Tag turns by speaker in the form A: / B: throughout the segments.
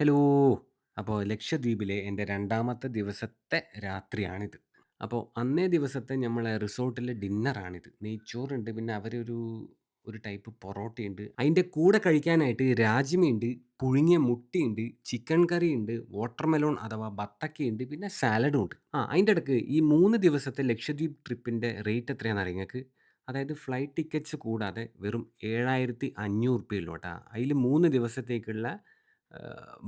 A: Hello! അപ്പോൾ ലക്ഷദ്വീപിലെ എന്റെ രണ്ടാമത്തെ ദിവസത്തെ രാത്രിയാണിത്. അപ്പോൾ അന്നേ ദിവസത്തെ ഞമ്മളെ റിസോർട്ടിലെ ഡിന്നറാണിത്. നെയ്ച്ചോറുണ്ട്, പിന്നെ അവരൊരു ഒരു ടൈപ്പ് പൊറോട്ടയുണ്ട്. അയിന്റെ കൂടെ കഴിക്കാനായിട്ട് രാജ്മയുണ്ട്, പുഴുങ്ങിയ മുട്ടയുണ്ട്, ചിക്കൻ കറിയുണ്ട്, വാട്ടർമെലോൺ അഥവാ ബത്തക്കയുണ്ട്, പിന്നെ സാലഡും ഉണ്ട്. ആ അയിന്റെ ഇടയ്ക്ക് ഈ മൂന്ന് ദിവസത്തെ ലക്ഷദ്വീപ് ട്രിപ്പിന്റെ റേറ്റ് എത്രയാണെന്ന് ഇങ്ങക്ക്? അതായത് ഫ്ലൈറ്റ് ടിക്കറ്റ്സ് കൂടാതെ വെറും രൂ. 7,500 ഉള്ളൂ ട്ടാ. അയിൽ 3 ദിവസത്തേക്കുള്ള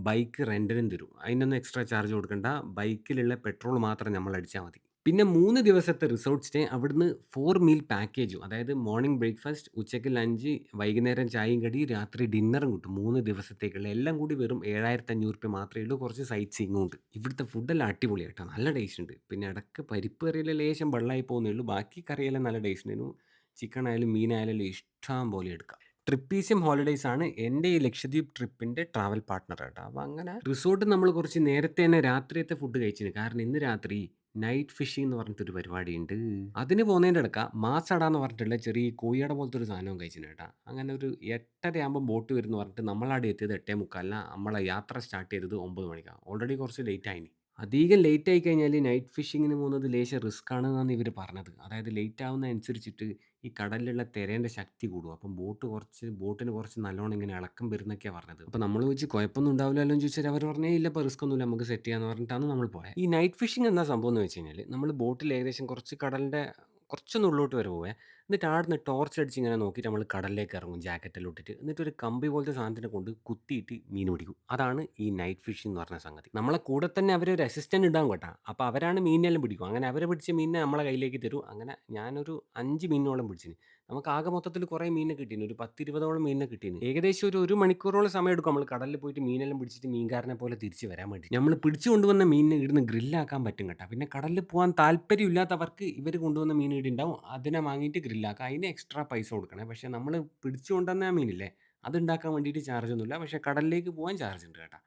A: ബൈക്ക് റെന്റിനും തരും. അതിനൊന്നും എക്സ്ട്രാ ചാർജ് കൊടുക്കണ്ട. ബൈക്കിലുള്ള പെട്രോൾ മാത്രം നമ്മൾ അടിച്ചാൽ മതി. പിന്നെ മൂന്ന് ദിവസത്തെ റിസോർട്ട് സ്റ്റേ അവിടുന്ന് 4 മീൽ പാക്കേജും അതായത് മോർണിംഗ് ബ്രേക്ക്ഫാസ്റ്റ്, ഉച്ചയ്ക്ക് ലഞ്ച്, വൈകുന്നേരം ചായയും കടി, രാത്രി ഡിന്നറും കിട്ടും. മൂന്ന് ദിവസത്തേക്കുള്ള. എല്ലാം കൂടി വെറും ഏഴായിരത്തി അഞ്ഞൂറ് രൂപ മാത്രമേ ഉള്ളൂ. കുറച്ച് സൈറ്റ് സീയിങ്ങും ഉണ്ട്. ഇവിടുത്തെ ഫുഡെല്ലാം അടിപൊളിയാ കേട്ടോ. നല്ല ടേസ്റ്റ് ഉണ്ട്. പിന്നെ ഇടയ്ക്ക് പരിപ്പ് കറിയിലെ ലേശം വെള്ളമായി പോകുന്നേ ഉള്ളൂ. ബാക്കി കറിയെല്ലാം നല്ല ടേസ്റ്റ് ഉണ്ടായിരുന്നു. ചിക്കൻ ആയാലും മീനായാലും ഇഷ്ടം പോലെ എടുക്കാം. ട്രിപ്പീസിയം ഹോളിഡേയ്സ് ആണ് എന്റെ ഈ ലക്ഷദ്വീപ് ട്രിപ്പിന്റെ ട്രാവൽ പാർട്ട്ണർ കേട്ടോ. അപ്പോൾ അങ്ങനെ റിസോർട്ട് നമ്മൾ കുറച്ച് നേരത്തെ തന്നെ രാത്രിയത്തെ ഫുഡ് കഴിച്ചിന്. കാരണം ഇന്ന് രാത്രി നൈറ്റ് ഫിഷിംഗ് എന്ന് പറഞ്ഞിട്ടൊരു പരിപാടിയുണ്ട്. അതിന് പോകുന്നതിന്റെ ഇടയ്ക്കാ മാസട എന്ന് പറഞ്ഞിട്ടുള്ള ചെറിയ കോഴിയട പോലത്തെ ഒരു സാധനവും കഴിച്ചിന് കേട്ടോ. അങ്ങനെ ഒരു 8:30 ആകുമ്പോൾ ബോട്ട് വരും എന്ന് പറഞ്ഞിട്ട് നമ്മളവിടെ എത്തിയത് എട്ടേ മുക്കാലിന് നമ്മളെ യാത്ര സ്റ്റാർട്ട് ചെയ്തത് ഒമ്പത് മണിക്കാണ് ഓൾറെഡി കുറച്ച് ലേറ്റ് ആയിന്. അധികം ലേറ്റ് ആയി കഴിഞ്ഞാൽ നൈറ്റ് ഫിഷിങ്ങിന് പോകുന്നത് ലേശം റിസ്ക് ആണെന്നാണ് ഇവർ പറഞ്ഞത്. അതായത് ലേറ്റ് ആവുന്ന ആവുന്നതനുസരിച്ചിട്ട് ഈ കടലിലുള്ള തിരേന്റെ ശക്തി കൂടും. അപ്പം ബോട്ട് കുറച്ച് ബോട്ടിന് കുറച്ച് നല്ലോണം ഇങ്ങനെ ഇളക്കം വരുന്നൊക്കെയാ പറഞ്ഞത്. അപ്പോൾ നമ്മൾ വെച്ച് കുഴപ്പമൊന്നും ഉണ്ടാവില്ലല്ലോ എന്ന് ചോദിച്ചാൽ അവർ പറഞ്ഞു ഇല്ല ഇല്ലപ്പா റിസ്ക് ഒന്നുമില്ല നമുക്ക് സെറ്റ് ചെയ്യാന്ന് പറഞ്ഞിട്ടാണ് നമ്മൾ പോയത്. ഈ നൈറ്റ് ഫിഷിംഗ് എന്താ സംഭവം എന്ന് വെച്ച് കഴിഞ്ഞാൽ നമ്മൾ ബോട്ടിൽ ഏകദേശം കുറച്ച് കടലിന്റെ കുറച്ചൊന്ന് ഉള്ളോട്ട് വരെ പോവേ. എന്നിട്ട് ആടുന്ന് ടോർച്ച് അടിച്ച് ഇങ്ങനെ നോക്കിയിട്ട് നമ്മൾ കടലിലേക്ക് ഇറങ്ങും ജാക്കറ്റെല്ലാം ഇട്ടിട്ട്. എന്നിട്ട് ഒരു കമ്പി പോലത്തെ സാധനത്തിനെ കൊണ്ട് കുത്തിയിട്ട് മീൻ പിടിക്കും. അതാണ് ഈ നൈറ്റ് ഫിഷിംഗ് പറഞ്ഞ സംഗതി. നമ്മളെ കൂടെ തന്നെ അവരൊരു അസിസ്റ്റന്റ് ഉണ്ടാകും കേട്ടോ. അപ്പോൾ അവരാണ് മീനിനെല്ലാം പിടിക്കും. അങ്ങനെ അവരെ പിടിച്ച മീനിനെ നമ്മളെ കയ്യിലേക്ക് തരും. അങ്ങനെ ഞാനൊരു അഞ്ച് മീനിനോളം പിടിച്ചിന്. നമുക്ക് ആകെ മൊത്തത്തിൽ കുറേ മീനിനെ കിട്ടീന്. ഒരു 10, 20ഓളം മീനിനെ കിട്ടീന്. ഏകദേശം ഒരു 1 മണിക്കൂറോളം സമയം എടുക്കും നമ്മൾ കടലിൽ പോയിട്ട് മീനെല്ലാം പിടിച്ചിട്ട് മീൻകാരനെ പോലെ തിരിച്ച് വരാൻ വേണ്ടി. നമ്മൾ പിടിച്ചു കൊണ്ടുവന്ന മീനിനെ ഇവിടുന്ന് ഗ്രില്ലാക്കാൻ പറ്റും കേട്ടോ. പിന്നെ കടലിൽ പോകാൻ താല്പര്യമില്ലാത്തവർക്ക് ഇവർ കൊണ്ടുവന്ന മീൻ ഇവിടെ ഉണ്ടാവും. അതിനെ വാങ്ങിയിട്ട് ഗ്രില്ലാക്കാം. അതിന് എക്സ്ട്രാ പൈസ കൊടുക്കണേ. പക്ഷേ നമ്മൾ പിടിച്ചു കൊണ്ടുവന്ന ആ മീനില്ലേ അത് ഉണ്ടാക്കാൻ വേണ്ടിയിട്ട് ചാർജ് ഒന്നുമില്ല. പക്ഷേ കടലിലേക്ക് പോകാൻ ചാർജ് ഉണ്ട് കേട്ടോ.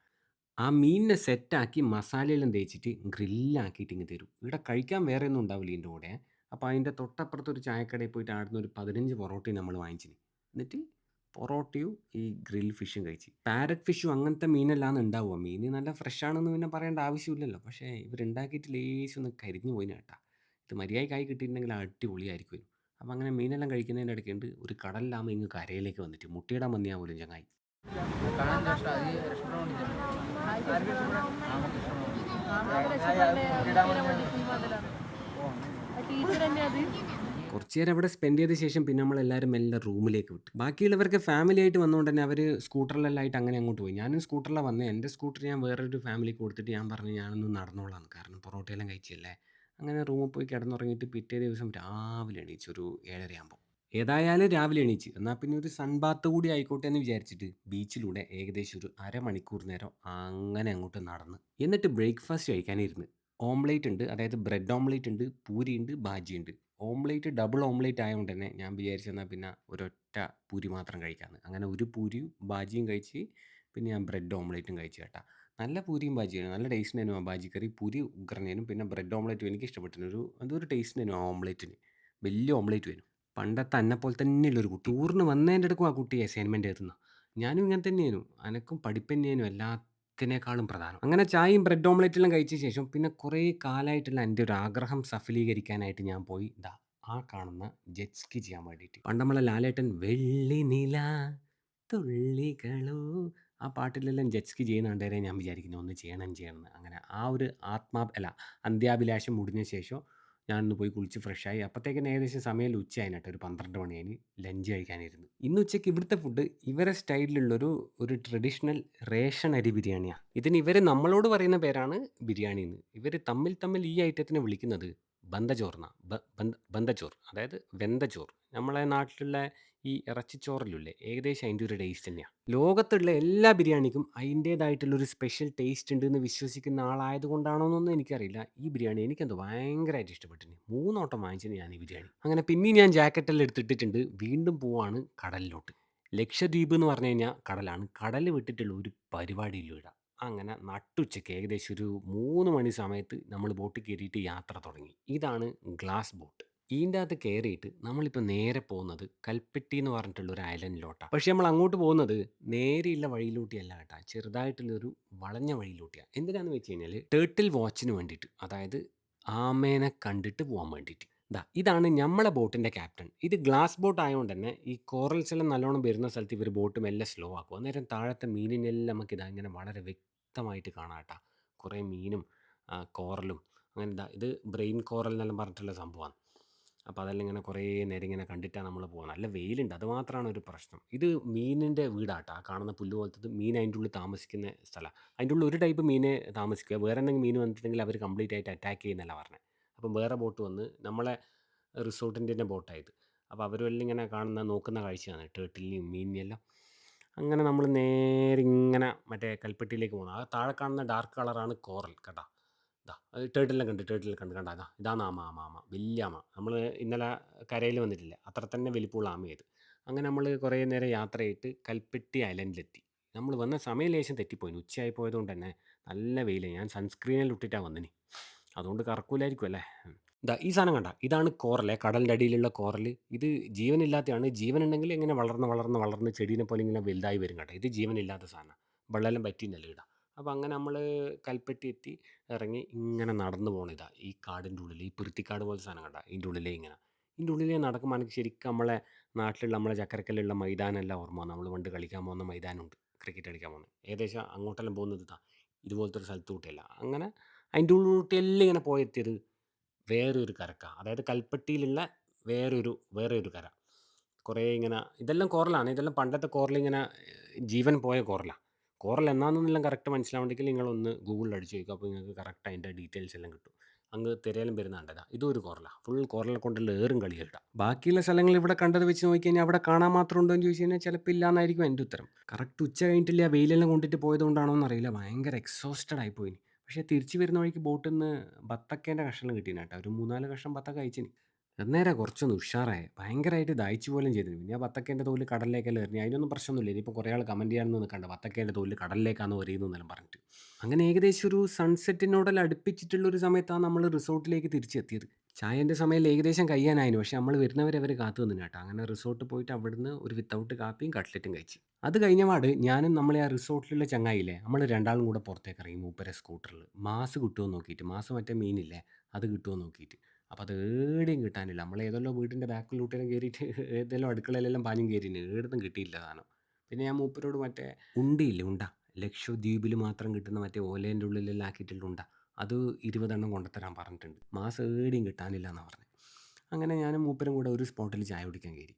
A: ആ മീനിനെ സെറ്റാക്കി മസാലയെല്ലാം തേച്ചിട്ട് ഗ്രില്ലാക്കിയിട്ട് ഇങ്ങ് തരും. ഇവിടെ കഴിക്കാൻ വേറെ ഒന്നും ഉണ്ടാവില്ല ഇതിന്റെ കൂടെ. അപ്പോൾ അതിന്റെ തൊട്ടപ്പുറത്ത് ഒരു ചായക്കടയിൽ പോയിട്ട് അവിടുന്ന് ഒരു 15 പൊറോട്ടയും നമ്മൾ വാങ്ങിച്ചിന്. എന്നിട്ട് പൊറോട്ടയും ഈ ഗ്രിൽ ഫിഷും കഴിച്ച്. പാരറ്റ് ഫിഷും അങ്ങനത്തെ മീനെല്ലാം ഉണ്ടാവുക. മീൻ നല്ല ഫ്രഷ് ആണെന്ന് പിന്നെ പറയേണ്ട ആവശ്യമില്ലല്ലോ. പക്ഷേ ഇവരുണ്ടാക്കിയിട്ട് ലേശം ഒന്ന് കരിഞ്ഞു പോയിന് കേട്ടാ ഇത് മര്യാദയ്ക്കായി കിട്ടിയിട്ടുണ്ടെങ്കിൽ അടിപൊളിയായിരിക്കും. അപ്പോൾ അങ്ങനെ മീനെല്ലാം കഴിക്കുന്നതിന്റെ ഇടയ്ക്കുണ്ട് ഒരു കടലിലാകുമ്പോൾ ഇങ്ങ് കരയിലേക്ക് വന്നിട്ട് മുട്ടിയിടാൻ വന്നിയാ പോലും ചങ്ങായി.
B: കാണാൻ
A: കുറച്ച് നേരം അവിടെ സ്പെൻഡ് ചെയ്ത ശേഷം പിന്നെ നമ്മൾ എല്ലാവരും മെല്ലെ റൂമിലേക്ക് വിട്ടു. ബാക്കിയുള്ളവർക്ക് ഫാമിലി ആയിട്ട് വന്നുകൊണ്ട് തന്നെ അവർ സ്കൂട്ടറിലെല്ലാം ആയിട്ട് അങ്ങനെ അങ്ങോട്ട് പോയി. ഞാനും സ്കൂട്ടറിലാണ് വന്നത്. എന്റെ സ്കൂട്ടർ ഞാൻ വേറൊരു ഫാമിലിക്ക് കൊടുത്തിട്ട് ഞാൻ പറഞ്ഞു ഞാനൊന്ന് നടന്നോളാം. കാരണം പൊറോട്ടയെല്ലാം കഴിച്ചില്ലേ അങ്ങനെ റൂമിൽ പോയി കിടന്നുറങ്ങിയിട്ട് പിറ്റേ ദിവസം രാവിലെ എണീച്ചു ഒരു 7:30 ആകുമ്പോൾ. ഏതായാലും രാവിലെ എണീച്ച്. എന്നാൽ പിന്നെ ഒരു സൺബാത്ത് കൂടി ആയിക്കോട്ടെ എന്ന് വിചാരിച്ചിട്ട് ബീച്ചിലൂടെ ഏകദേശം ഒരു അരമണിക്കൂർ നേരം അങ്ങനെ അങ്ങോട്ട് നടന്ന്. എന്നിട്ട് ബ്രേക്ക്ഫാസ്റ്റ് കഴിക്കാനിരുന്ന്. ഓംലെറ്റ് ഉണ്ട്. അതായത് ബ്രെഡ് ഓംലേറ്റ് ഉണ്ട്, പൂരി ഉണ്ട് ബാജി ഉണ്ട് ഓംലേറ്റ് ഡബിൾ ഓംലേറ്റ് ആയതുകൊണ്ട് തന്നെ ഞാൻ വിചാരിച്ചെന്നാൽ പിന്നെ ഒരൊറ്റ പൂരി മാത്രം കഴിക്കാമെന്ന്. അങ്ങനെ ഒരു പൂരിയും ബാജിയും കഴിച്ച് പിന്നെ ഞാൻ ബ്രെഡ് ഓംലേറ്റും കഴിച്ചു കേട്ടോ. നല്ല പൂരിയും ബാജിയാണ്. നല്ല ടേസ്റ്റ് ഉണ്ടായിരുന്നു ആ ബാജി കറി. പൂരി ഉഗ്രനേനും പിന്നെ ബ്രെഡ് ഓംലേറ്റും എനിക്ക് ഇഷ്ടപ്പെട്ടു ഒരു അതൊരു ഒരു ടേസ്റ്റ് ഉണ്ടായിരുന്നു ആ ഓംലേറ്റിന് വലിയ ഓംലേറ്റ് വരും പണ്ടത്തെ അന്നെ പോലെ തന്നെയുള്ളൊരു കുട്ടി. ടൂറിന് വന്നതിന്റെ അടുക്കും ആ കുട്ടി അസൈൻമെന്റ് എഴുതുന്നു. ഞാനും ഇങ്ങനെ തന്നെയായിരുന്നു. അനക്കും പഠിപ്പ് തന്നെയായിരുന്നു എല്ലാത്തിനേക്കാളും പ്രധാനം. അങ്ങനെ ചായയും ബ്രെഡ് ഓംലെറ്റെല്ലാം കഴിച്ച ശേഷം പിന്നെ കുറേ കാലമായിട്ടുള്ള എന്റെ ഒരു ആഗ്രഹം സഫലീകരിക്കാനായിട്ട് ഞാൻ പോയി ഇതാ ആ കാണുന്ന ജെറ്റ്സ്കി ചെയ്യാൻ വേണ്ടിയിട്ട്. പണ്ട് നമ്മളെ ലാലേട്ടൻ വെള്ളിനില തുള്ളികളോ ആ പാട്ടിലെല്ലാം ജെറ്റ്സ്കി ചെയ്യുന്നുണ്ട് വരെ ഞാൻ വിചാരിക്കുന്നു ഒന്ന് ചെയ്യണം ചെയ്യണം അങ്ങനെ ആ ഒരു ആത്മാ അല്ല അന്ത്യാഭിലാഷം മുടിഞ്ഞ ശേഷം ഞാനൊന്ന് പോയി കുളിച്ച് ഫ്രഷായി. അപ്പോഴത്തേക്കിന് ഏകദേശം സമയം ഉച്ചയായിന് കേട്ടോ. ഒരു 12 കഴിഞ്ഞ് ലഞ്ച് കഴിക്കാനിരുന്നു. ഇന്ന് ഉച്ചയ്ക്ക് ഇവിടുത്തെ ഫുഡ് ഇവരെ സ്റ്റൈലിലുള്ളൊരു ഒരു ട്രഡീഷണൽ റേഷൻ അരി ബിരിയാണിയാണ് ഇതിന് ഇവർ നമ്മളോട് പറയുന്ന പേരാണ് ബിരിയാണി എന്ന്. ഇവർ തമ്മിൽ തമ്മിൽ ഈ ഐറ്റത്തിനെ വിളിക്കുന്നത് ബന്തചോറ് ബന്ധ ബ ബന്ത അതായത് വെന്ത ചോറ്. നമ്മളെ നാട്ടിലുള്ള ഈ ഇറച്ചിച്ചോറെല്ലാം ഏകദേശം അതിന്റെ ഒരു ടേസ്റ്റ് തന്നെയാണ് ലോകത്തുള്ള എല്ലാ ബിരിയാണിക്കും അതിന്റേതായിട്ടുള്ളൊരു സ്പെഷ്യൽ ടേസ്റ്റ് ഉണ്ട് എന്ന് വിശ്വസിക്കുന്ന ആളായത് കൊണ്ടാണോ എന്നൊന്നും എനിക്കറിയില്ല. ഈ ബിരിയാണി എനിക്കെന്തോ ഭയങ്കരമായിട്ട് ഇഷ്ടപ്പെട്ടിന്. 3 വട്ടം വാങ്ങിച്ചിന് ഞാൻ ഈ ബിരിയാണി. അങ്ങനെ പിന്നെ ഞാൻ ജാക്കറ്റെല്ലാം എടുത്തിട്ടിട്ടുണ്ട്. വീണ്ടും പോവാണ് കടലിലോട്ട്. ലക്ഷദ്വീപ് എന്ന് പറഞ്ഞു കഴിഞ്ഞാൽ കടലാണ്. കടൽ വിട്ടിട്ടുള്ള ഒരു പരിപാടിയില്ല ഇവിടെ. അങ്ങനെ നട്ടുച്ചയ്ക്ക് ഏകദേശം ഒരു മൂന്ന് മണി സമയത്ത് നമ്മൾ ബോട്ടിൽ കയറിയിട്ട് യാത്ര തുടങ്ങി. ഇതാണ് ഗ്ലാസ് ബോട്ട്. ഈന്റകത്ത് കയറിയിട്ട് നമ്മളിപ്പോൾ നേരെ പോകുന്നത് കൽപ്പറ്റി എന്ന് പറഞ്ഞിട്ടുള്ള ഒരു ഐലൻഡിലോട്ടാണ് പക്ഷേ നമ്മൾ അങ്ങോട്ട് പോകുന്നത് നേരെയുള്ള വഴിയിലൂട്ടിയല്ല കേട്ടോ. ചെറുതായിട്ടുള്ളൊരു വളഞ്ഞ വഴിയിലൂട്ടിയാണ് എന്തിനാണെന്ന് വെച്ച് കഴിഞ്ഞാൽ ടേർട്ടിൽ വാച്ചിന് വേണ്ടിയിട്ട് അതായത് ആമേനെ കണ്ടിട്ട് പോകാൻ വേണ്ടിയിട്ട്. ഇതാ ഇതാണ് നമ്മളെ ബോട്ടിന്റെ ക്യാപ്റ്റൻ. ഇത് ഗ്ലാസ് ബോട്ട് ആയതുകൊണ്ട് തന്നെ ഈ കോറൽസ് എല്ലാം നല്ലോണം വരുന്ന സ്ഥലത്ത് ഇവർ ബോട്ട് മെല്ലെ സ്ലോ ആക്കും. അന്നേരം താഴത്തെ മീനിനെല്ലാം നമുക്ക് ഇതാ ഇങ്ങനെ വളരെ വ്യക്തമായിട്ട് കാണാം കുറേ മീനും കോറലും അങ്ങനെ ഇത് ബ്രെയിൻ കോറൽ എന്നെല്ലാം പറഞ്ഞിട്ടുള്ള സംഭവമാണ് അപ്പോൾ അതെല്ലാം ഇങ്ങനെ കുറേ നേരം ഇങ്ങനെ കണ്ടിട്ടാണ് നമ്മൾ പോകുന്നത് നല്ല വെയിലുണ്ട്. അത് മാത്രമാണ് ഒരു പ്രശ്നം. ഇത് മീനിന്റെ വീടാട്ടോ. ആ കാണുന്ന പുല്ല് പോലത്തത് മീൻ അതിന്റെ ഉള്ളിൽ താമസിക്കുന്ന സ്ഥലം. അതിന്റെ ഉള്ളിൽ ഒരു ടൈപ്പ് മീനെ താമസിക്കുക. വേറെ എന്തെങ്കിലും മീൻ വന്നിട്ടുണ്ടെങ്കിൽ അവർ കംപ്ലീറ്റ് ആയിട്ട് അറ്റാക്ക് ചെയ്യുന്നല്ല പറഞ്ഞത് അപ്പം വേറെ ബോട്ട് വന്ന് നമ്മളെ റിസോർട്ടിന്റെ തന്നെ ബോട്ടായത് അപ്പോൾ അവരെല്ലാം ഇങ്ങനെ കാണുന്ന നോക്കുന്ന കാഴ്ചയാണ്. ടേട്ടിലിനെയും മീനിനെല്ലാം അങ്ങനെ നമ്മൾ നേരെ ഇങ്ങനെ മറ്റേ കൽപ്പെട്ടിയിലേക്ക് പോകുന്നത് ആ താഴെ കാണുന്ന ഡാർക്ക് കളറാണ് കോറൽ. കേട്ടോ. ഇതാ അത് ടേട്ടിലെല്ലാം കണ്ട് ടേട്ടിലെ കണ്ട് കണ്ട ഇതാ ഇതാണ് ആമ ആമ ആമ വലിയ ആമ നമ്മൾ ഇന്നലെ കരയിൽ വന്നിട്ടില്ല അത്ര തന്നെ വലിപ്പമുള്ള ആമയത് അങ്ങനെ നമ്മൾ കുറേ നേരം യാത്ര ചെയ്തിട്ട് കൽപ്പെട്ടി ഐലൻഡിലെത്തി. നമ്മൾ വന്ന സമയം ലേശം തെറ്റിപ്പോയി ഉച്ചയായി പോയതുകൊണ്ട് തന്നെ നല്ല വെയിൽ ഞാൻ സൺസ്ക്രീനിൽ ഇട്ടിട്ടാണ് വന്നിനി. അതുകൊണ്ട് കറക്കൂലായിരിക്കും അല്ലേ? ഇതാ ഈ സാധനം കണ്ട ഇതാണ് കോറൽ കടലിന്റെ അടിയിലുള്ള കോറൽ. ഇത് ജീവനില്ലാത്തതാണ് ജീവനുണ്ടെങ്കിൽ ഇങ്ങനെ വളർന്ന് വളർന്ന് വളർന്ന് ചെടീനെ പോലെ ഇങ്ങനെ വലുതായി വരും കേട്ടോ ഇത് ജീവനില്ലാത്ത സാധനം. വെള്ളം പറ്റിയെന്നല്ല ഇടാം. അപ്പോൾ അങ്ങനെ നമ്മൾ കൽപ്പറ്റി എത്തി ഇറങ്ങി ഇങ്ങനെ നടന്നു പോകണിതാ ഈ കാടിന്റെ ഉള്ളിൽ ഈ പിറുത്തിക്കാട് പോലത്തെ സാധനം കണ്ട? ഇതിന്റെ ഉള്ളിലേ ഇങ്ങനെ. ഇതിന്റെ ഉള്ളിലേ നടക്കുമ്പോൾ എനിക്ക് ശരിക്കും നമ്മളെ നാട്ടിലുള്ള നമ്മളെ ചക്കരക്കല്ലുള്ള മൈതാനമല്ല ഓർമ്മ നമ്മൾ പണ്ട് കളിക്കാൻ പോകുന്ന മൈതാനമുണ്ട് ക്രിക്കറ്റ് കളിക്കാൻ പോകുന്നത് ഏകദേശം അങ്ങോട്ടെല്ലാം പോകുന്നത് ഇതാ. ഇതുപോലത്തെ ഒരു സ്ഥലത്ത് കൂട്ടിയല്ല അങ്ങനെ അതിന്റെ ഉള്ളിലൂട്ടിയെല്ലാം ഇങ്ങനെ പോയെത്തിയത് വേറൊരു കരക്ക. അതായത് കൽപ്പട്ടിയിലുള്ള വേറൊരു വേറെ ഒരു കര. കുറേ ഇങ്ങനെ ഇതെല്ലാം കോറലാണ്. ഇതെല്ലാം പണ്ടത്തെ കോറലിങ്ങനെ ജീവൻ പോയ കോറലാണ് കോറൽ എന്നാണെന്നെല്ലാം കറക്റ്റ് മനസ്സിലാവണമെങ്കിൽ നിങ്ങളൊന്ന് ഗൂഗിളിൽ അടിച്ച് ചോദിക്കുക അപ്പോൾ നിങ്ങൾക്ക് കറക്റ്റ് അതിന്റെ ഡീറ്റെയിൽസ് എല്ലാം കിട്ടും. അങ്ങ് തിരയിലും വരുന്നുണ്ടതാ ഇതൊരു കോറലാണ് ഫുൾ കോറലെ കൊണ്ടുള്ള ഏറും കളിയായിട്ടാ ബാക്കിയുള്ള സ്ഥലങ്ങൾ ഇവിടെ കണ്ടത് വെച്ച് നോക്കി കഴിഞ്ഞാൽ അവിടെ കാണാൻ മാത്രം ഉണ്ടോ എന്ന് ചോദിച്ചു കഴിഞ്ഞാൽ ചിലപ്പോൾ ഇല്ലാന്നായിരിക്കും എന്റെ ഉത്തരം. കറക്റ്റ് ഉച്ച കഴിഞ്ഞിട്ടില്ല വെയിലെല്ലാം കൊണ്ടിട്ട് പോയതുകൊണ്ടാണോ എന്നറിയില്ല. ഭയങ്കര എക്സോസ്റ്റഡ് ആയി പോയി പക്ഷേ തിരിച്ച് വരുന്ന വഴിക്ക് ബോട്ടിൽ നിന്ന് ബത്തക്കേന്റെ കഷ്ണം കിട്ടീന് കേട്ടോ. ഒരു മൂന്നാൽ കഷ്ണം ബത്തക്ക കഴിച്ചിന്. അന്നേരം കുറച്ചൊന്ന് ഉഷാറായി. ഭയങ്കരമായിട്ട് ദാഹിച്ചു പോലും ചെയ്തിരുന്നു. പിന്നെ ആ ബത്തക്കേന്റെ തോൽ കടലിലേക്കല്ലേ എറിഞ്ഞു അതിനൊന്നും പ്രശ്നമൊന്നുമില്ല. ഇനിയിപ്പോൾ കുറേ ആൾ കമന്റ് ചെയ്യാനൊന്നും നിൽക്കണ്ട ബത്തക്കേന്റെ തോൽ കടലിലേക്കാണ് എറിയുന്നതെന്നെല്ലാം പറഞ്ഞിട്ട്. അങ്ങനെ ഏകദേശം ഒരു സൺസെറ്റിനോടെല്ലാം അടുപ്പിച്ചിട്ടുള്ള ഒരു സമയത്താണ് നമ്മൾ റിസോർട്ടിലേക്ക് തിരിച്ചെത്തിയത്. ചായന്റെ സമയം ഏകദേശം കഴിയാനായിരുന്നു പക്ഷേ നമ്മൾ വരുന്നവരെ അവർ കാത്തു നിന്നു കേട്ടോ. അങ്ങനെ റിസോർട്ട് പോയിട്ട് അവിടുന്ന് ഒരു വിത്തൗട്ട് കാപ്പിയും കട്ട്ലറ്റും കഴിച്ചു. അത് കഴിഞ്ഞപാട് ഞാനും നമ്മളെ ആ റിസോർട്ടിലുള്ള ചങ്ങായില്ലേ നമ്മൾ രണ്ടാളും കൂടെ പുറത്തേക്ക് ഇറങ്ങി. മൂപ്പരെ സ്കൂട്ടറിൽ മാസ് കിട്ടുമോ നോക്കിയിട്ട്. മാസ് മറ്റേ മീനില്ലേ അത് കിട്ടുമോ നോക്കിയിട്ട്. അപ്പോൾ അത് ഏടെയും കിട്ടാനില്ല. നമ്മൾ ഏതെല്ലാം വീടിന്റെ ബാക്കിലൂട്ടേലും കയറിയിട്ട് ഏതെല്ലോ അടുക്കളയിലെല്ലാം പാഞ്ഞും കയറിന് ഏടൊന്നും കിട്ടിയില്ല സാധനം പിന്നെ ഞാൻ മൂപ്പരോട് മറ്റേ ഉണ്ടിയില്ലേ ഉണ്ട? ലക്ഷദ്വീപിൽ മാത്രം കിട്ടുന്ന മറ്റേ ഓലേന്റെ ഉള്ളിലെല്ലാം ആക്കിയിട്ടുള്ള ഉണ്ട. അത് ഇരുപതെണ്ണം കൊണ്ടുത്തരാൻ പറഞ്ഞിട്ടുണ്ട്. മാസം ഏടെയും കിട്ടാനില്ല എന്നാണ് പറഞ്ഞത് അങ്ങനെ ഞാനും മൂപ്പരും കൂടെ ഒരു സ്പോട്ടിൽ ചായ കുടിക്കാൻ കയറി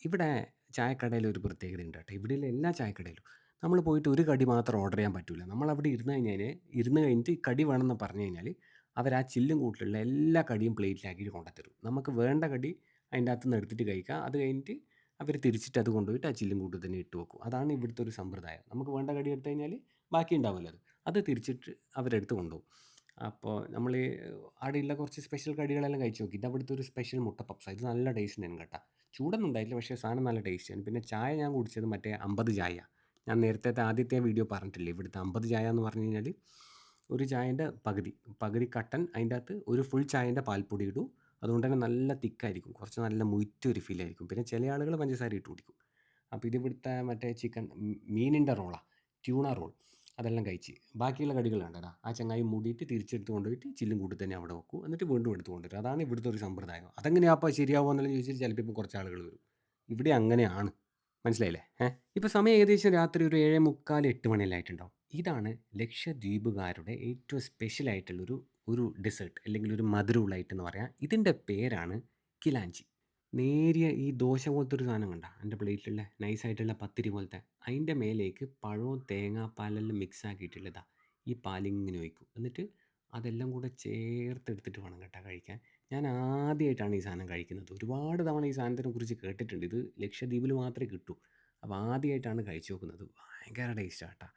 A: ഇവിടെ ചായക്കടയിൽ ഒരു പ്രത്യേകത ഉണ്ട് കേട്ടോ. ഇവിടെയുള്ള എല്ലാ ചായക്കടയിലും നമ്മൾ പോയിട്ട് ഒരു കടി മാത്രം ഓർഡർ ചെയ്യാൻ പറ്റില്ല നമ്മൾ അവിടെ ഇരുന്ന് കഴിഞ്ഞാൽ ഇരുന്ന് കഴിഞ്ഞിട്ട് കടി വേണമെന്ന് പറഞ്ഞു കഴിഞ്ഞാൽ അവർ ആ ചില്ലും കൂട്ടിലുള്ള എല്ലാ കടിയും പ്ലേറ്റിലാക്കിയിട്ട് കൊണ്ടുത്തരും. നമുക്ക് വേണ്ട കടി അതിന്റെ അകത്ത് നിന്ന് എടുത്തിട്ട് കഴിക്കാം. അത് കഴിഞ്ഞിട്ട് അവർ തിരിച്ചിട്ട് അത് കൊണ്ടുപോയിട്ട് ആ ചില്ലും കൂട്ടിൽ തന്നെ ഇട്ട് വെക്കും. അതാണ് ഇവിടുത്തെ ഒരു സമ്പ്രദായം. നമുക്ക് വേണ്ട കടി എടുത്തു കഴിഞ്ഞാൽ ബാക്കി ഉണ്ടാവില്ല അത്. അത് തിരിച്ചിട്ട് അവരെടുത്ത് കൊണ്ടുപോകും. അപ്പോൾ നമ്മൾ അവിടെയുള്ള കുറച്ച് സ്പെഷ്യൽ കടികളെല്ലാം കഴിച്ച് നോക്കി ഇത് അവിടുത്തെ ഒരു സ്പെഷ്യൽ മുട്ട പപ്സ. ഇത് നല്ല ടേസ്റ്റ് ഉണ്ടായിരുന്നു കേട്ടോ. ചൂടൊന്നും ഉണ്ടായില്ല പക്ഷേ സാധനം നല്ല ടേസ്റ്റാണ് പിന്നെ ചായ ഞാൻ കുടിച്ചത് മറ്റേ അമ്പത് ചായ. ഞാൻ നേരത്തെ ആദ്യത്തെ വീഡിയോ പറഞ്ഞിട്ടില്ലേ? ഇവിടുത്തെ അമ്പത് ചായ എന്ന് പറഞ്ഞു കഴിഞ്ഞാൽ ഒരു ചായന്റെ പകുതി. പകുതി കട്ടൻ അതിന്റെ അകത്ത് ഒരു ഫുൾ ചായന്റെ പാൽപ്പൊടി ഇടും. അതുകൊണ്ട് തന്നെ നല്ല തിക്കായിരിക്കും. കുറച്ച് നല്ല മുറ്റ ഒരു ഫീൽ ആയിരിക്കും. പിന്നെ ചില ആളുകൾ പഞ്ചസാര ഇട്ട് കുടിക്കും. അപ്പോൾ ഇത് ഇവിടുത്തെ മറ്റേ ചിക്കൻ മീനിന്റെ റോളാണ് ട്യൂണ റോൾ അതെല്ലാം കഴിച്ച്. ബാക്കിയുള്ള കടികൾ കടികളുണ്ടടാ ആ ചങ്ങായി മൂടിയിട്ട് തിരിച്ചെടുത്ത് കൊണ്ടുപോയിട്ട് ചില്ലും കൂട്ടി തന്നെ അവിടെ വെക്കും. എന്നിട്ട് വീണ്ടും എടുത്ത് കൊണ്ടുവരും. അതാണ് ഇവിടുത്തെ ഒരു സമ്പ്രദായം. അതെങ്ങനെയാ അപ്പോൾ ശരിയാവുമോ ചോദിച്ചാൽ ചിലപ്പോൾ ഇപ്പോൾ കുറച്ച് ആളുകൾ വരും. ഇവിടെ അങ്ങനെയാണ്. മനസ്സിലായില്ലേ? ഏഹ്? ഇപ്പോൾ സമയം ഏകദേശം രാത്രി ഒരു ഏഴ് മുക്കാൽ എട്ട് മണിയിലായിട്ടുണ്ടാവും ഇതാണ് ലക്ഷദ്വീപുകാരുടെ ഏറ്റവും സ്പെഷ്യൽ ആയിട്ടുള്ളൊരു ഒരു ഡെസേർട്ട് അല്ലെങ്കിൽ ഒരു മധുരമുള്ള എന്ന് പറയാം. ഇതിന്റെ പേരാണ് കിലാഞ്ചി. നേരിയ ഈ ദോശ പോലത്തെ ഒരു സാധനം കണ്ട? എന്റെ പ്ലേറ്റിലുള്ള നൈസായിട്ടുള്ള പത്തിരി പോലത്തെ. അതിന്റെ മേലേക്ക് പഴവും തേങ്ങാപ്പാലെല്ലാം മിക്സ് ആക്കിയിട്ടുള്ളതാ ഈ പാലിങ്ങനെ വയ്ക്കും എന്നിട്ട് അതെല്ലാം കൂടെ ചേർത്തെടുത്തിട്ട് വേണം കേട്ടോ കഴിക്കാൻ. ഞാൻ ആദ്യമായിട്ടാണ് ഈ സാധനം കഴിക്കുന്നത്. ഒരുപാട് തവണ ഈ സാധനത്തിനെ കുറിച്ച് കേട്ടിട്ടുണ്ട്. ഇത് ലക്ഷദ്വീപിൽ മാത്രമേ കിട്ടൂ. അപ്പോൾ ആദ്യമായിട്ടാണ് കഴിച്ചു നോക്കുന്നത്. ഭയങ്കര ടേസ്റ്റാണ് കേട്ടോ.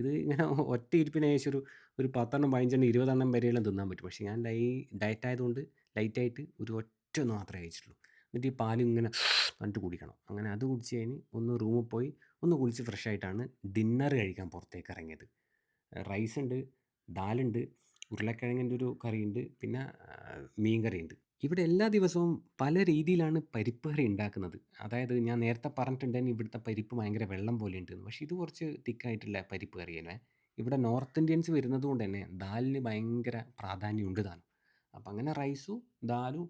A: ഇത് ഇങ്ങനെ ഒറ്റ ഇരിപ്പിന് ഏകദേശം ഒരു ഒരു പത്തെണ്ണം പതിനഞ്ചെണ്ണം ഇരുപതെണ്ണം വരെയെല്ലാം തിന്നാൻ പറ്റും. പക്ഷേ ഞാൻ ലൈ ഡയറ്റ് ആയതുകൊണ്ട് ലൈറ്റായിട്ട് ഒരു ഒറ്റ ഒന്ന് മാത്രമേ കഴിച്ചിട്ടുള്ളൂ. എന്നിട്ട് ഈ പാലും ഇങ്ങനെ കണ്ടിട്ട് കുടിക്കണം. അങ്ങനെ അത് കുടിച്ച് കഴിഞ്ഞ് ഒന്ന് റൂമിൽ പോയി ഒന്ന് കുളിച്ച് ഫ്രഷ് ആയിട്ടാണ് ഡിന്നർ കഴിക്കാൻ പുറത്തേക്ക് ഇറങ്ങിയത്. റൈസ് ഉണ്ട് ദാലുണ്ട് ഉരുളക്കിഴങ്ങിന്റെ ഒരു കറിയുണ്ട് പിന്നെ മീൻ കറിയുണ്ട് ഇവിടെ എല്ലാ ദിവസവും പല രീതിയിലാണ് പരിപ്പ് കറി ഉണ്ടാക്കുന്നത്. അതായത് ഞാൻ നേരത്തെ പറഞ്ഞിട്ടുണ്ടായിരുന്നു ഇവിടുത്തെ പരിപ്പ് ഭയങ്കര വെള്ളം പോലെ ഉണ്ടെന്ന്. പക്ഷേ ഇത് കുറച്ച് തിക്കായിട്ടുള്ള പരിപ്പ് കറിയല്ലേ. ഇവിടെ നോർത്ത് ഇന്ത്യൻസ് വരുന്നത് കൊണ്ട് തന്നെ ദാലിന് ഭയങ്കര പ്രാധാന്യമുണ്ട് താനും. അപ്പം അങ്ങനെ റൈസും ദാലും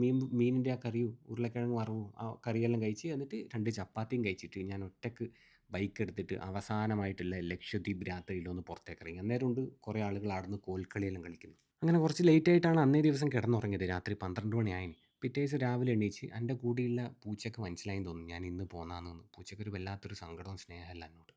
A: മീൻ മീനിന്റെ ആ കറിയും ഉരുളക്കിഴങ്ങ് വറവും ആ കറിയെല്ലാം കഴിച്ച് എന്നിട്ട് 2 ചപ്പാത്തിയും കഴിച്ചിട്ട് ഞാൻ ഒറ്റയ്ക്ക് ബൈക്ക് എടുത്തിട്ട് അവസാനമായിട്ടുള്ള ലക്ഷദ്വീപ് രാത്രിയിലൊന്ന് പുറത്തേക്ക് ഇറങ്ങി. അന്നേരമുണ്ട് കുറേ ആളുകൾ അവിടുന്ന് കോൽക്കളിയെല്ലാം കളിക്കുന്നു. അങ്ങനെ കുറച്ച് ലേറ്റ് ആയിട്ടാണ് അന്നേ ദിവസം കിടന്നുറങ്ങിയത്. രാത്രി 12 മണിയായി പിറ്റേ ദിവസം രാവിലെ എണീച്ച് എന്റെ കൂടെയുള്ള പൂച്ചയ്ക്ക് മനസ്സിലായെന്ന് തോന്നുന്നു ഞാൻ ഇന്ന് പോന്നാന്ന്. പൂച്ചയ്ക്കൊരു വല്ലാത്തൊരു സങ്കടവും സ്നേഹമെല്ലാം എന്നോട്.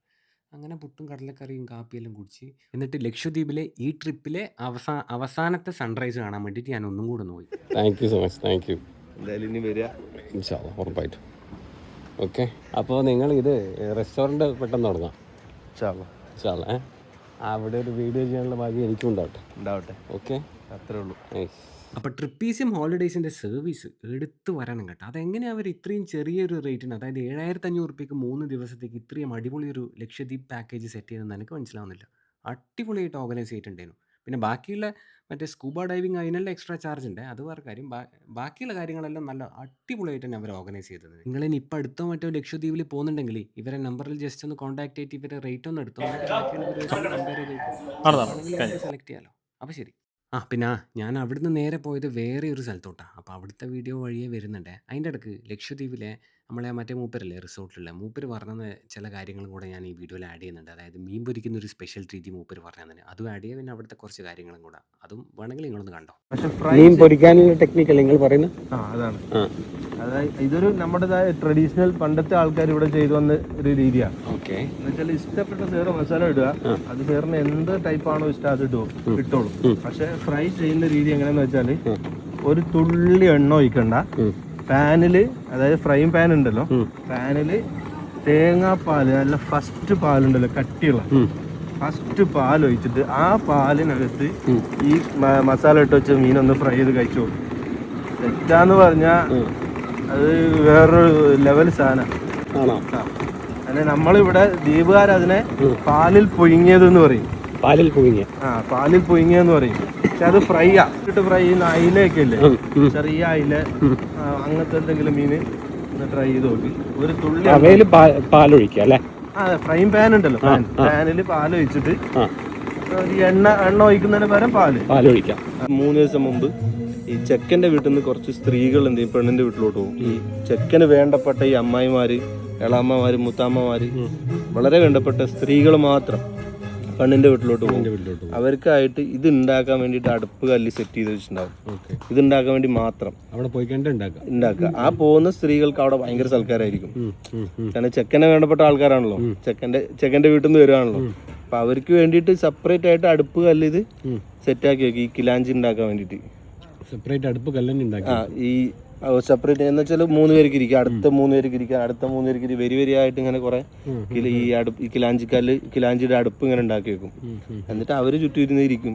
A: അങ്ങനെ പുട്ടും കടലക്കറിയും കാപ്പിയെല്ലാം കുടിച്ച് എന്നിട്ട് ലക്ഷദ്വീപിലെ ഈ ട്രിപ്പിലെ അവസാ അവസാനത്തെ സൺറൈസ് കാണാൻ വേണ്ടിയിട്ട് ഞാൻ ഒന്നും കൂടെ ഒന്ന് പോയി. Thank you so much. Thank you.
C: എന്തായാലും ഇനി വരിക
A: ഇൻഷാ അല്ലാ ഉറപ്പായിട്ടും. ഓക്കെ. അപ്പോൾ നിങ്ങൾ ഇത് റെസ്റ്റോറന്റ് പെട്ടെന്ന് തുടങ്ങാം. ഇൻഷാ അല്ലാ. ഏ. അവിടെ ഒരു വീഡിയോ ചെയ്യാനുള്ള ഭാഗ്യം എനിക്കും ഉണ്ടാവട്ടെ.
C: ഉണ്ടാവട്ടെ
A: ഓക്കെ.
C: അത്രേ ഉള്ളൂ
A: അപ്പൊ അപ്പോൾ ട്രിപ്പീസിയം ഹോളിഡേയ്സിന്റെ സർവീസ് എടുത്തു വരണം കേട്ടോ. അതെങ്ങനെയാണ് അവർ ഇത്രയും ചെറിയൊരു റേറ്റിന് അതായത് 7500 റുപ്യക്ക് മൂന്ന് ദിവസത്തേക്ക് ഇത്രയും അടിപൊളി ഒരു ലക്ഷദ്വീപ് പാക്കേജ് സെറ്റ് ചെയ്തെന്ന് എനിക്ക് മനസ്സിലാവുന്നില്ല. അടിപൊളിയായിട്ട് ഓർഗനൈസ് ചെയ്തിട്ടുണ്ടായിരുന്നു. പിന്നെ ബാക്കിയുള്ള മറ്റേ സ്കൂബ ഡൈവിങ് അതിനെല്ലാം എക്സ്ട്രാ ചാർജ് ഉണ്ട്. അത് വേറെ കാര്യം. ബാ ബാക്കിയുള്ള കാര്യങ്ങളെല്ലാം നല്ല അടിപൊളിയായിട്ട് തന്നെ അവർ ഓർഗനൈസ് ചെയ്തത്. നിങ്ങൾ ഇനി ഇപ്പം അടുത്തോ മറ്റോ ലക്ഷദ്വീപിൽ പോകുന്നുണ്ടെങ്കിൽ ഇവരെ നമ്പറിൽ ജസ്റ്റ് ഒന്ന് കോൺടാക്ട് ചെയ്തിട്ട് ഇവരെ റേറ്റ് ഒന്ന് എടുത്തോ. എന്നിട്ട് ബാക്കിയുള്ളവരെ കമ്പയർ ചെയ്ത് ആണെങ്കിൽ സെലക്ട് ചെയ്യാലോ അപ്പോൾ ശരി. ആ പിന്നെ ആ ഞാൻ അവിടുന്ന് നേരെ പോയത് വേറെ ഒരു സ്ഥലത്തോട്ടാണ്. അപ്പോൾ അവിടുത്തെ വീഡിയോ വഴിയേ വരുന്നുണ്ട്. അതിന്റെ ഇടയ്ക്ക് ലക്ഷദ്വീപിലെ നമ്മളെ മറ്റേ മൂപ്പരല്ലേ റിസോർട്ടിലുള്ള. മൂപ്പര് പറഞ്ഞ ചില കാര്യങ്ങളും കൂടെ ഞാൻ ഈ വീഡിയോയിൽ ആഡ് ചെയ്യുന്നുണ്ട്. അതായത് മീൻ പൊരിക്കുന്ന ഒരു സ്പെഷ്യൽ രീതി മൂപ്പര് പറഞ്ഞു തന്നെ. അതും ആഡ് ചെയ്യുക പിന്നെ അവിടുത്തെ കുറച്ച് കാര്യങ്ങളും കൂടെ. അതും വേണമെങ്കിൽ നിങ്ങളൊന്ന് കണ്ടോ. മീൻ പൊരിക്കാനുള്ള ടെക്നിക്കല്ലേ നിങ്ങൾ പറയുന്നത്?
C: ആ അതാണ്. അതായത് ഇതൊരു നമ്മുടെ ട്രഡീഷണൽ പണ്ടത്തെ ആൾക്കാർ ഇവിടെ ചെയ്തു വന്ന ഒരു രീതിയാണ്.
A: ഓക്കെ.
C: എന്നുവെച്ചാൽ ഇഷ്ടപ്പെട്ട സേറ് മസാല ഇടുക. അത് സേറിന് എന്ത് ടൈപ്പ് ആണോ ഇഷ്ടം അത് ഇടുക ഇട്ടോളൂ. പക്ഷെ ഫ്രൈ ചെയ്യുന്ന രീതി എങ്ങനെയാന്ന് വെച്ചാൽ ഒരു തുള്ളി എണ്ണ ഒഴിക്കണ്ട. പാനിൽ അതായത് ഫ്രൈം പാൻ ഉണ്ടല്ലോ പാനിൽ തേങ്ങാപ്പാൽ നല്ല ഫസ്റ്റ് പാലുണ്ടല്ലോ കട്ടിയുള്ള. ഫസ്റ്റ് പാൽ ഒഴിച്ചിട്ട് ആ പാലിനകത്ത് ഈ മസാല ഇട്ട് വെച്ച മീനൊന്ന് ഫ്രൈ ചെയ്ത് കഴിച്ചു തെറ്റാന്ന് പറഞ്ഞാ അത് വേറൊരു ലെവൽ സാധനം.
A: ആണോ?
C: അല്ലെ നമ്മളിവിടെ ദ്വീപുകാർ അതിനെ പാലിൽ പൊയിങ്ങിയത് എന്ന് പറയും.
A: പാലിൽ പുഴുങ്ങിയ.
C: ആ പാലിൽ പൊയിങ്ങിയെന്ന് പറയും. പക്ഷെ അത് ഫ്രൈ ആ. ഇട്ട് ഫ്രൈ ചെയ്യുന്ന അയിലയൊക്കെ ഇല്ലേ? ചെറിയ അയില ആ, അങ്ങനത്തെ എന്തെങ്കിലും മീന് ഒന്ന് ട്രൈ ചെയ്ത് നോക്കി. ഒരു തുള്ളി
A: അവയിൽ പാലൊഴിക്കുക അല്ലേ?
C: അതെ ഫ്രൈങ് പാൻ ഉണ്ടല്ലോ പാനിൽ പാൽ ഒഴിച്ചിട്ട്
A: ആ.
C: ഈ എണ്ണ എണ്ണ ഒഴിക്കുന്നതിന് പകരം പാൽ.
A: പാലൊഴിക്കാം.
C: മൂന്ന് ദിവസം മുമ്പ് ഈ ചെക്കന്റെ വീട്ടിൽ നിന്ന് കുറച്ച് സ്ത്രീകൾ എന്ത് ചെയ്യും? പെണ്ണിന്റെ വീട്ടിലോട്ട് പോകും. ഈ ചെക്കന് വേണ്ടപ്പെട്ട ഈ അമ്മായിമാര് എളാമ്മമാര് മുത്താമ്മമാര് വളരെ വേണ്ടപ്പെട്ട സ്ത്രീകൾ മാത്രം പെണ്ണിന്റെ വീട്ടിലോട്ട് പോകും.
A: വീട്ടിലോട്ട്
C: അവർക്കായിട്ട് ഇത് ഉണ്ടാക്കാൻ വേണ്ടിയിട്ട് അടുപ്പ് കല്ല് സെറ്റ് ചെയ്ത് വെച്ചിട്ടുണ്ടാവും.
A: ഓക്കെ.
C: ഇത് ഉണ്ടാക്കാൻ വേണ്ടി മാത്രം
A: അവിടെ പോയി കണ്ട് ഉണ്ടാക്കാം.
C: ഉണ്ടാക്കുക ആ പോകുന്ന സ്ത്രീകൾക്ക് അവിടെ ഭയങ്കര സൽക്കാരായിരിക്കും. കാരണം ചെക്കനെ വേണ്ടപ്പെട്ട ആൾക്കാരാണല്ലോ. ചെക്കന്റെ ചെക്കന്റെ വീട്ടിൽ നിന്ന് വരുവാണല്ലോ അപ്പൊ അവർക്ക് വേണ്ടിയിട്ട് സെപ്പറേറ്റ് ആയിട്ട് അടുപ്പ് കല്ല് ഇത് സെറ്റാക്കി വെക്കും. ഈ കിലാഞ്ചി ഉണ്ടാക്കാൻ വേണ്ടിയിട്ട്.
A: സെപ്പറേറ്റ് അടുപ്പ് കല്ല്.
C: ആ ഈ സെപ്പറേറ്റ് എന്ന് വെച്ചാൽ മൂന്ന് പേർക്ക് ഇരിക്കുക അടുത്ത മൂന്ന് പേർക്ക് ഇരിക്കുക അടുത്ത മൂന്ന് പേർക്ക് ഇരിക്കുക വരി വരിയായിട്ട് ഇങ്ങനെ കുറെ ഈ അടുപ്പ് ഈ കിലാഞ്ചിക്കല്ല് കിലാഞ്ചിയുടെ അടുപ്പ് ഇങ്ങനെ ഉണ്ടാക്കി വെക്കും. എന്നിട്ട് അവർ ചുറ്റും ഇരുന്ന് ഇരിക്കും.